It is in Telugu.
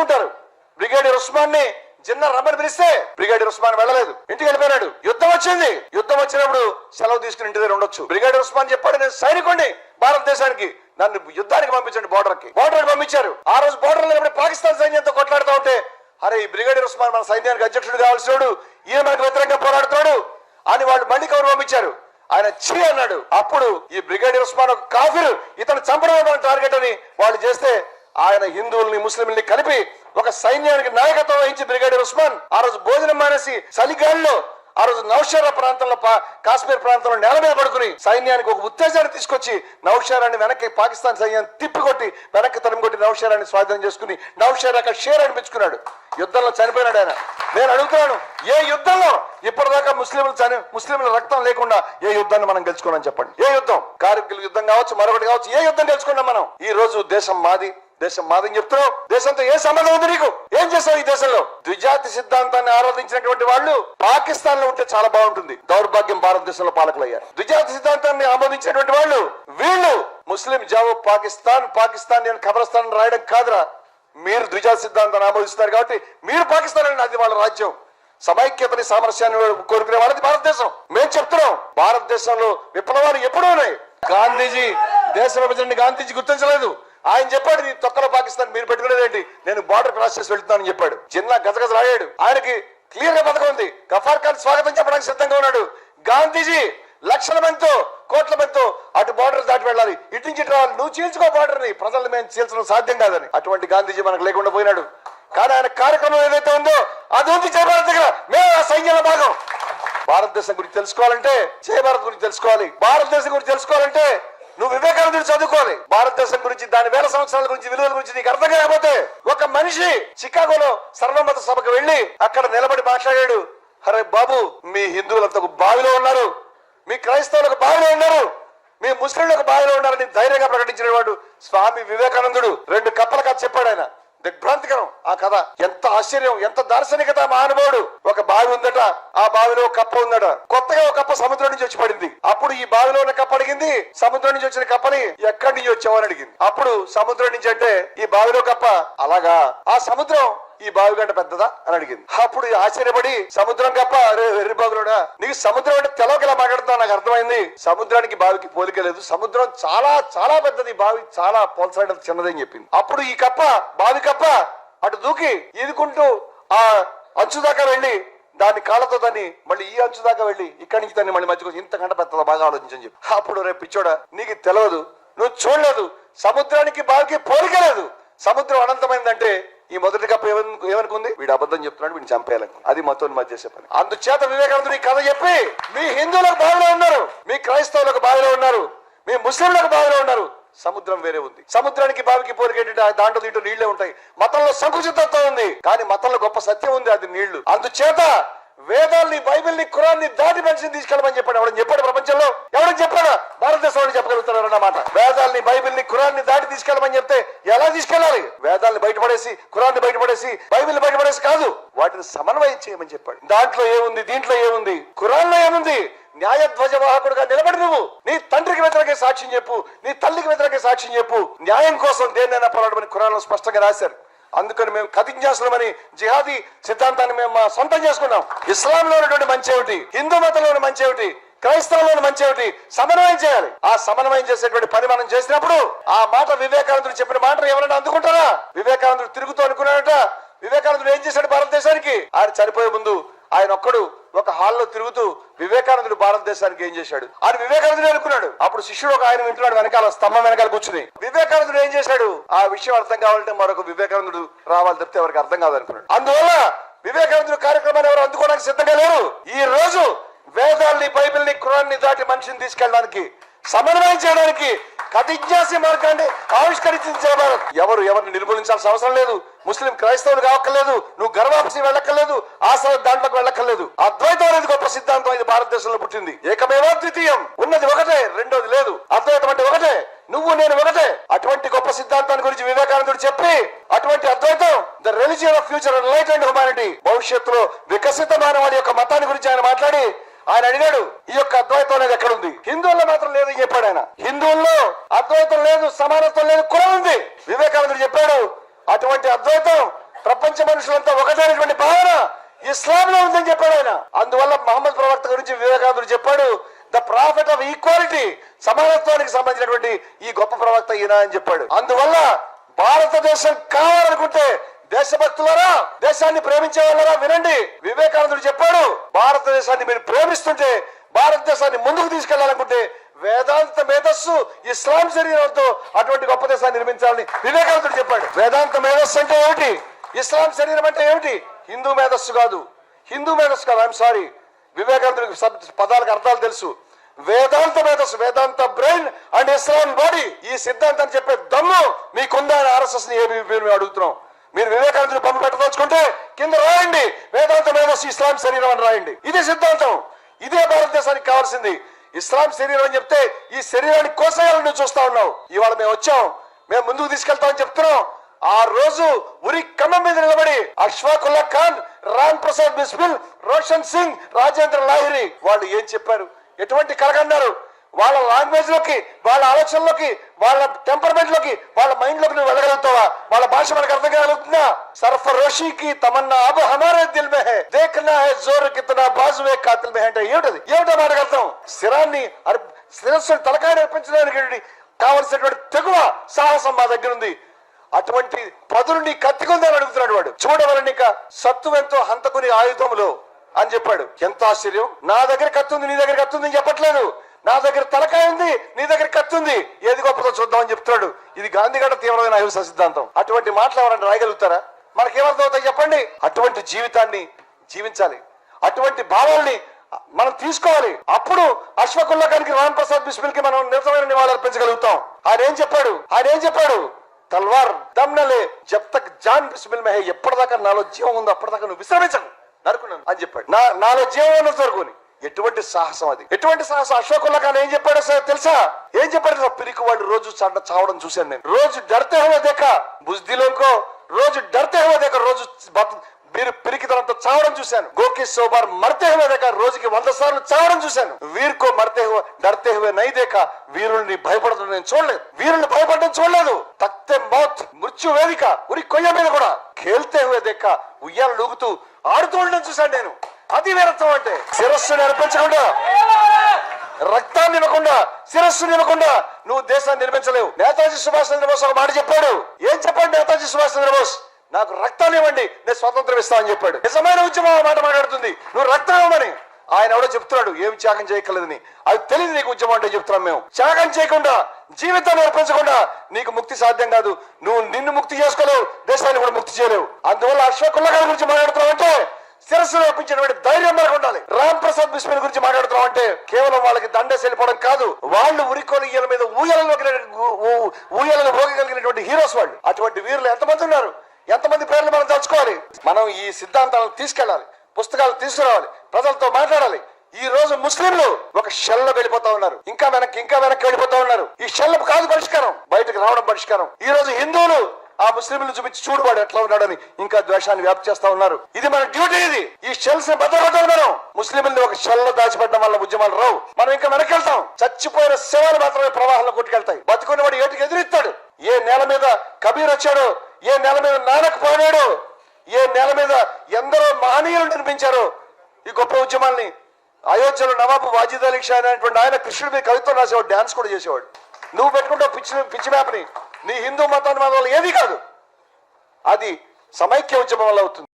తలుచుకుంటారు బ్రిగేడియర్ ఉస్మాన్ని జిన్న రమ్మని పిలిస్తే బ్రిగేడియర్ ఉస్మాన్ వెళ్ళలేదు. ఇంటికి వెళ్ళిపోయినాడు. యుద్ధం వచ్చింది. యుద్ధం వచ్చినప్పుడు సెలవు తీసుకుని ఇంటి దగ్గర ఉండొచ్చు. బ్రిగేడియర్ ఉస్మాన్ చెప్పాడు నేను సైనికుడిని భారతదేశానికి నన్ను యుద్ధానికి పంపించండి బోర్డర్కి బోర్డర్ పంపించారు. ఆ రోజు బోర్డర్ లేనప్పుడు పాకిస్తాన్ సైన్యంతో కొట్లాడుతూ ఉంటే అరే ఈ బ్రిగేడియర్ ఉస్మాన్ మన సైన్యానికి అధ్యక్షుడు కావాల్సినాడు ఈయన మనకు వ్యతిరేకంగా పోరాడుతున్నాడు. అని వాళ్ళు మళ్ళీ కౌరు పంపించారు. ఆయన చీ అన్నాడు. అప్పుడు ఈ బ్రిగేడియర్ ఉస్మాన్ ఒక కాఫీర్ ఇతను చంపడమే మన టార్గెట్ అని వాళ్ళు చేస్తే ఆయన హిందువుల్ని ముస్లింల్ని కలిపి ఒక సైన్యానికి నాయకత్వం వహించి బ్రిగేడియర్ ఉస్మాన్ ఆ రోజు భోజనం మానేసి చలిగాలిలో ఆ రోజు నౌషారా ప్రాంతంలో కాశ్మీర్ ప్రాంతంలో నేల మీద పడుకుని సైన్యానికి ఒక ఉత్తేజాన్ని తీసుకొచ్చి నౌషారాన్ని వెనక్కి పాకిస్తాన్ సైన్యాన్ని తిప్పికొట్టి వెనక్కి తరిమికొట్టి నౌషారాన్ని స్వాధీనం చేసుకుని నౌషారా షేర్ అనిపించుకున్నాడు యుద్ధంలో చనిపోయినాడు ఆయన. నేను అడుగుతున్నాను ఏ యుద్ధంలో ఇప్పటిదాకా ముస్లింలు చని ముస్లింల రక్తం లేకుండా ఏ యుద్ధాన్ని మనం గెలుచుకున్నాం చెప్పండి? ఏ యుద్ధం? కార్గిల్ యుద్ధం కావచ్చు మరొకటి కావచ్చు ఏ యుద్ధం గెలుచుకున్నాం మనం? ఈ రోజు దేశం మాది దేశం మాదని చెప్తున్నావు? దేశంతో ఏ సంబంధం ఉంది నీకు? ఏం చేస్తావు ఈ దేశంలో? ద్విజాతి సిద్ధాంతాన్ని ఆరాధించినటువంటి వాళ్ళు పాకిస్తాన్లో ఉంటే చాలా బాగుంటుంది. దౌర్భాగ్యం భారతదేశంలో పాలకులయ్యారు. ద్విజాతి సిద్ధాంతాన్ని ఆమోదించినటువంటి వాళ్ళు వీళ్ళు ముస్లిం జావో పాకిస్తాన్ పాకిస్తాన్ నేను ఖబరస్థాన్ రాయడం కాదురా. మీరు ద్విజాతి సిద్ధాంతాన్ని ఆమోదిస్తున్నారు కాబట్టి మీరు పాకిస్తాన్ అని అది వాళ్ళ రాజ్యం. సమైక్యతని సామరస్యాన్ని కోరుకునే వాళ్ళది భారతదేశం. మేము చెప్తున్నాం భారతదేశంలో విప్లవాలు ఎప్పుడూ ఉన్నాయి. గాంధీజీ దేశ విభజనని గాంధీజీ గుర్తించలేదు. ఆయన చెప్పాడు ఈ తొక్కల పాకిస్తాన్ మీరు పెట్టుకునేదేంటి? నేను బార్డర్ క్రాస్ చేసి వెళ్తున్నానని చెప్పాడు. జిన్నా గజగజ రాయాడు. ఆయనకి క్లియర్గా పథకం ఉంది. గఫార్ ఖాన్ స్వాగతం చెప్పడానికి సిద్ధంగా ఉన్నాడు. గాంధీజీ లక్షల మందితో కోట్ల మందితో అటు బార్డర్ దాటి వెళ్ళాలి. ఇటు నుంచి ఇటు రావాలి. నువ్వు చీల్చుకో బార్డర్ని ప్రజలు మేము చీల్చడం సాధ్యం కాదని. అటువంటి గాంధీజీ మనకు లేకుండా పోయినాడు. కానీ ఆయన కార్యక్రమం ఏదైతే ఉందో అది ఉంది జయభారత్ దగ్గర. మేము ఆ సైన్యంలో భాగం. భారతదేశం గురించి తెలుసుకోవాలంటే జయ భారత్ గురించి తెలుసుకోవాలి. భారతదేశం గురించి తెలుసుకోవాలంటే నువ్వు వివేకానందుడు చదువుకోవాలి. భారతదేశం గురించి దాని వేల సంవత్సరాల గురించి విలువల గురించి నీకు అర్థం కాకపోతే ఒక మనిషి చికాగోలో సర్వమత సభకు వెళ్ళి అక్కడ నిలబడి మాట్లాడాడు అరే బాబు మీ హిందువులంతా ఒక బావిలో ఉన్నారు. మీ క్రైస్తవులకు బావిలో ఉన్నారు. మీ ముస్లింలకు బావిలో ఉన్నారని ధైర్యంగా ప్రకటించిన వాడు స్వామి వివేకానందుడు. రెండు కప్పల కథ చెప్పాడు ఆయన. దిగ్భ్రాంతికరం. ఆ కథ ఎంత ఆశ్చర్యం ఎంత దార్శనికత మహానుభావుడు ఒక బావి ఉందట ఆ బావిలో కప్ప ఉందట. కొత్తగా ఒక కప్ప సముద్రం నుంచి వచ్చి పడింది అప్పుడు ఈ బావిలో ఉన్న కప్ప అడిగింది సముద్రం నుంచి వచ్చిన కప్పని ఎక్కడి నుంచి వచ్చావని అడిగింది. అప్పుడు సముద్రం నుంచి అంటే ఈ బావిలో కప్ప అలాగా? ఆ సముద్రం ఈ బావి గంట పెద్దదా అని అడిగింది. అప్పుడు ఆశ్చర్యపడి సముద్రం కప్ప వెర్రి బాబులోడా నీకు సముద్రం అంటే తెలవకలా మాట్లాడుతున్నావు? నాకు అర్థమైంది. సముద్రానికి బావికి పోలిక లేదు. సముద్రం చాలా చాలా పెద్దది. బావి చాలా పోల్సడం చిన్నదని చెప్పింది. అప్పుడు ఈ కప్ప బావి కప్ప అటు దూకి ఈదుకుంటూ ఆ అంచు దాకా వెళ్ళి దాని కాళ్ళతో దాన్ని మళ్ళీ ఈ అంచు దాకా వెళ్ళి ఇక్కడి నుంచి దాన్ని మళ్ళీ మధ్యకొచ్చి ఇంతకంటే పెద్దదా? బాగా ఆలోచించని చెప్పి. అప్పుడు రేపు పిచ్చోడా నీకు తెలియదు నువ్వు చూడలేదు. సముద్రానికి బావికి పోలిక లేదు. సముద్రం అనంతమైందంటే ఈ మొదటి కప్ప ఏమనుకుంది? వీడు అబద్ధం చెప్తున్నాడు వీడిని చంపేయాలనుకుంది. అది మొత్తం మధ్య చేసే పని. అందుచేత వివేకానందుడు ఈ కథ చెప్పి మీ హిందువులకు బావిలో ఉన్నారు మీ క్రైస్తవులకు బావిలో ఉన్నారు మీ ముస్లింలకు బావిలో ఉన్నారు. సముద్రం వేరే ఉంది. సముద్రానికి బావికి పోరికేంటి? దాంట్లో దీంట్లో నీళ్ళే ఉంటాయి. మతంలో సంకుచితత్వం ఉంది. కానీ మతంలో గొప్ప సత్యం ఉంది అది నీళ్ళు. అందుచేత వేదాల్ని బైబిల్ని ఖురాన్ని దాటి మనిషిని తీసుకెళ్ళమని చెప్పాడు. ఎవడని చెప్పాడు ప్రపంచంలో? ఎవడని చెప్పాడా? భారతదేశం చెప్పగలుగుతున్నారు అన్నమాట వేదాల్ని బైబిల్ని ఖురాన్ని దాటి తీసుకెళ్ళమని చెప్తే ఎలా తీసుకెళ్ళాలి? వేదాల్ని బయటపడేసి ఖురాన్ని బయటపడేసి బైబిల్ని బయటపడేసి కాదు వాటిని సమన్వయం చేయమని చెప్పాడు. దాంట్లో ఏముంది? దీంట్లో ఏముంది? ఖురాన్లో ఏముంది? న్యాయ ధ్వజవాహకుడుగా నిలబడి నువ్వు. నీ తండ్రికి వ్యతిరేక సాక్ష్యం చెప్పు. నీ తల్లికి వ్యతిరేక సాక్ష్యం చెప్పు. న్యాయం కోసం దేన్నైనా పోరాడమని ఖురాన్లో స్పష్టంగా రాశారు. అందుకని మేము కథించేస్తున్నామని జిహాదీ సిద్ధాంతాన్ని మేము మా సొంతం చేసుకున్నాం. ఇస్లాంలో ఉన్నటువంటి మంచి ఏమిటి? హిందూ మతంలో ఉన్న మంచి ఏమిటి? క్రైస్తవంలో మంచి ఏమిటి? సమన్వయం చేయాలి. ఆ సమన్వయం చేసేటువంటి పని మనం చేసినప్పుడు ఆ మాట వివేకానందుడు చెప్పిన మాట ఎవరైనా అందుకుంటారా? వివేకానందుడు తిరుగుతూ అనుకున్నాడట. వివేకానందుడు ఏం చేశాడు భారతదేశానికి? ఆయన చనిపోయే ముందు ఆయన ఒక్కడు ఒక హాల్లో తిరుగుతూ వివేకానందుడు భారతదేశానికి ఏం చేశాడు? ఆయన వివేకానందుడు అనుకున్నాడు. అప్పుడు శిష్యుడు ఒక ఆయన వింటున్నాడు వెనకాల స్తంభం వెనకాల కూర్చుని వివేకానందుడు ఏం చేశాడు? ఆ విషయం అర్థం కావాలంటే మరొక వివేకానందుడు రావాలి తప్పితే ఎవరికి అర్థం కాదు అనుకున్నాడు. అందువల్ల వివేకానందుడు కార్యక్రమాన్ని ఎవరు అందుకోవడానికి సిద్ధంగా లేరు? ఈ రోజు వేదాల్ని బైబిల్ని కురాన్ని దాటి మనిషిని తీసుకెళ్ళడానికి సమన్వయం చేయడానికి కథిజ్ఞాసి మార్గాన్ని ఆవిష్కరించింది జయభారత్ ఎవరు ఎవరిని నిర్మూలించాల్సిన అవసరం లేదు. ముస్లిం క్రైస్తవులు కావక్కర్లేదు. నువ్వు గర్వాపసి వెళ్ళక్కర్లేదు. ఆశ్రమ దాంట్లోకి వెళ్ళక్కర్లేదు. అద్వైతం అనేది గొప్ప సిద్ధాంతం. ఇది భారతదేశంలో పుట్టింది. ఏకమేవా ద్వితీయం? ఉన్నది ఒకటే రెండోది లేదు. అద్వైతం అంటే ఒకటే. నువ్వు నేను ఒకటే. అటువంటి గొప్ప సిద్ధాంతాన్ని గురించి వివేకానందుడు చెప్పి అటువంటి అద్వైతం the religion of future light and humanity భవిష్యత్తులో వికసితమైన వాడి యొక్క మతాన్ని గురించి ఆయన మాట్లాడి ఆయన అడిగాడు ఈ యొక్క అద్వైతం అనేది ఎక్కడ ఉంది హిందువుల్లో మాత్రం లేదని చెప్పాడు ఆయన. హిందువుల్లో అద్వైతం లేదు సమానత్వం లేదు కులం ఉంది. వివేకానందుడు చెప్పాడు అటువంటి అద్వైతం ప్రపంచ మనుషులంతా ఒకటైనటువంటి భావన ఇస్లాం లో ఉందని చెప్పాడు ఆయన. అందువల్ల మహమ్మద్ ప్రవక్త గురించి వివేకానందుడు చెప్పాడు ద ప్రాఫిట్ ఆఫ్ ఈక్వాలిటీ సమానత్వానికి సంబంధించినటువంటి ఈ గొప్ప ప్రవక్త ఈయన అని చెప్పాడు. అందువల్ల భారతదేశం కావాలనుకుంటే దేశభక్తులరా దేశాన్ని ప్రేమించే వాళ్ళరా వినండి. వివేకానందుడు చెప్పాడు భారతదేశాన్ని మీరు ప్రేమిస్తుంటే భారతదేశాన్ని ముందుకు తీసుకెళ్ళాలనుకుంటే వేదాంత మేధస్సు ఇస్లాం శరీరంతో అటువంటి గొప్ప దేశాన్ని నిర్మించాలని వివేకానందుడు చెప్పాడు. వేదాంత మేధస్సు అంటే ఏమిటి? ఇస్లాం శరీరం అంటే ఏమిటి? హిందూ మేధస్సు కాదు. హిందూ మేధస్సు కాదు ఐఎమ్ సారీ వివేకానందుడికి సబ్ పదాలకు అర్థాలు తెలుసు. వేదాంత మేధస్సు Vedanta brain and Islam body ఈ సిద్ధాంతాన్ని చెప్పే దమ్ము మీకుందా అని ఆర్ఎస్ఎస్ని ఏబీ అడుగుతున్నాం. మీరు వివేకానందుని పంపు పెట్టదలుచుకుంటే కింద రాయండి. వేదాంతం మేధస్సు ఇస్లాం శరీరం అని రాయండి. ఇదే సిద్ధాంతం. ఇదే భారతదేశానికి కావాల్సింది. ఇస్లాం శరీరం అని చెప్తే ఈ శరీరాన్ని కోసేయాలని నువ్వు చూస్తా ఉన్నావు. ఇవాళ మేము వచ్చాం. మేము ముందుకు తీసుకెళ్తామని చెప్తున్నాం. ఆ రోజు ఉరి కమ్మం మీద నిలబడి అష్ఫాకుల్లా ఖాన్ రామ్ ప్రసాద్ బిస్మిల్ రోషన్ సింగ్ రాజేంద్ర లాహిరి వాళ్ళు ఏం చెప్పారు? ఎటువంటి కలగన్నారు? వాళ్ళ లాంగ్వేజ్లోకి వాళ్ళ ఆలోచనలోకి వాళ్ళ టెంపర్మెంట్లోకి వాళ్ళ మైండ్లోకి నువ్వు వెళ్ళగలుగుతావా? వాళ్ళ భాష మనకు అర్థం కాగలుగుతుందా? సర్ఫరోషి కి తమన్నా అబ్ హమారే దిల్ మే హే. దేఖనా హే జోర్ కితనా బాజువే కాతిల్ మే అంటే ఏమిటది? ఏమిటో మాటకు అర్థం? శిరాన్ని అర్- శిరస్సుని తలకాయ అర్పించడానికి కావలసినటువంటి తెగువ సాహసం మా దగ్గర ఉంది. అటువంటి పదుని కత్తికుందని అడుగుతున్నాడు వాడు. చూడవలని సత్తువెంతో హంతకుని ఆయుధములో అని చెప్పాడు. ఎంత ఆశ్చర్యం? నా దగ్గర కత్తుంది నీ దగ్గర కత్తుంది చెప్పట్లేదు. నా దగ్గర తలకాయ ఉంది నీ దగ్గర కత్తుంది ఏది గొప్పదో చూద్దామని చెప్తున్నాడు. ఇది గాంధీగడ తీవ్రమైన అహింస సిద్ధాంతం. అటువంటి మాటలు ఎవరైనా రాయగలుగుతారా? మనకేమర్థం అవుతాయి చెప్పండి. అటువంటి జీవితాన్ని జీవించాలి. అటువంటి భావాల్ని మనం తీసుకోవాలి. అప్పుడు అశ్వకుల్లా గారికి రామ్ ప్రసాద్ బిస్మిల్కి మనం నిరతమైన నివాళులు అర్పించగలుగుతాం. ఆయన ఏం చెప్పాడు? ఆయన ఏం చెప్పాడు? తల్వార్ దమ్నలే జబ్ తక్ జాన్ బిస్మిల్ మెహే. ఎప్పటిదాకా నాలో జీవం ఉందో అప్పటిదాకా నువ్వు విశ్రమించకు. నరుకున్నాను అని చెప్పాడు. నా నాలో జీవం ఉన్నంత వరకు ఎటువంటి సాహసం అది? ఎటువంటి సాహసం? అశోకుల్లా కానీ ఏం చెప్పాడో సార్ తెలుసా? ఏం చెప్పాడు సార్ పిరికి వాళ్ళు రోజు చండ చావడం చూశాను నేను. రోజు డర్తే హో దేకా బుజ్దిలోకో రోజు డర్తే హో దేకా రోజు బతు- మీరు పిరికితనంతో చావడం చూశాను. గోకి సోబార్ మరతే హువే దేకా రోజుకి వంద సార్లు చావడం చూశాను. వీరుకో మరతే హువే డర్తే హువే నై దేకా వీరుల్ని భయపడడం నేను చూడలేదు. వీరుల్ని భయపడడం చూడలేదు. తక్తే మౌత్ మృత్యు వేదిక ఉరి కొయ్య మీద కూడా. ఖేల్తే హువే దేక్క ఉయ్యాలు లూగుతూ ఆడుతూ ఉండడం చూశాను నేను. అది వీరత్వం అంటే శిరస్సు అర్పించకుండా రక్తాన్ని ఇవ్వకుండా శిరస్సు ఇవ్వకుండా నువ్వు దేశాన్ని నిర్మించలేవు. నేతాజీ సుభాష్ చంద్రబోస్ ఒక మాట చెప్పాడు. ఏం చెప్పాడు నేతాజీ సుభాష్ చంద్రబోస్? నాకు రక్తాన్ని ఇవ్వండి నేను స్వాతంత్రం ఇస్తామని చెప్పాడు. నిజమైన ఉద్యమం ఆ మాట మాట్లాడుతుంది. నువ్వు రక్తం ఇవ్వమని. ఆయన ఎవడో చెప్తున్నాడు ఏం త్యాగం చేయకలేదని అది తెలియదు నీకు ఉద్యమం అంటే చెప్తున్నాం మేము. త్యాగం చేయకుండా జీవితాన్ని అర్పించకుండా నీకు ముక్తి సాధ్యం కాదు. నువ్వు నిన్ను ముక్తి చేసుకోలేవు దేశాన్ని కూడా ముక్తి చేయలేవు. అందువల్ల అశ్వకుల్లా గారి గురించి మాట్లాడుతున్నావు అంటే శిరస్సును ఒప్పించినటువంటి ధైర్యం మనకు ఉండాలి. రామ్ ప్రసాద్ బిస్మిల్ గురించి మాట్లాడుతున్నాం అంటే కేవలం వాళ్ళకి దండేసి వెళ్ళిపోవడం కాదు వాళ్ళు ఉరికొని ఈయన మీద ఊయలలో ఊయలను భోగగలిగినటువంటి హీరోస్ వాళ్ళు. అటువంటి వీరులు ఎంతమంది ఉన్నారు? ఎంతమంది పేర్లు మనం తలుచుకోవాలి మనం ఈ సిద్ధాంతాలను తీసుకెళ్ళాలి పుస్తకాలు తీసుకురావాలి ప్రజలతో మాట్లాడాలి. ఈ రోజు ముస్లింలు ఒక షెల్లో వెళ్ళిపోతా ఉన్నారు. ఇంకా వెనక్కి ఇంకా వెనక్కి వెళ్ళిపోతా ఉన్నారు. ఈ షెల్ల కాదు పరిష్కారం బయటకు రావడం పరిష్కారం. ఈ రోజు హిందువులు ఆ ముస్లింలు చూపించి చూడు వాడు ఎట్లా ఉన్నాడని ఇంకా ద్వేషాన్ని వ్యాప్తి చేస్తా ఉన్నారు. ఇది మన డ్యూటీ ఇది. ఈ షెల్స్ని భద్రపడతాం మనం. ముస్లింలు ఒక షెల్ దాచిపెట్టడం వల్ల ఉద్యమాలు రావు. మనం ఇంకా వెనకెళ్తాం. చచ్చిపోయిన శవాలు మాత్రమే ప్రవాహంలో కొట్టుకెళ్తాయి. బతుకున్న వాడు ఏటికి ఎదురిస్తాడు ఏ నేల మీద కబీర్ వచ్చాడు? ఏ నేల మీద నానక్ పోయాడు? ఏ నేల మీద ఎందరో మహనీయులు నిర్మించారు? ఈ గొప్ప ఉద్యమాల్ని అయోధ్యలో నవాబు వాజిద్ అలీ షా అనేటువంటి ఆయన కృష్ణుడి మీద కవిత్వం రాసేవాడు డాన్స్ కూడా చేసేవాడు. నువ్వు పెట్టుకుంటావు పిచ్చి పిచ్చి మ్యాప్ని నీ హిందూ మతాన్ని మన వల్ల ఏది కాదు. అది సమైక్య ఉద్యమం వల్ల అవుతుంది.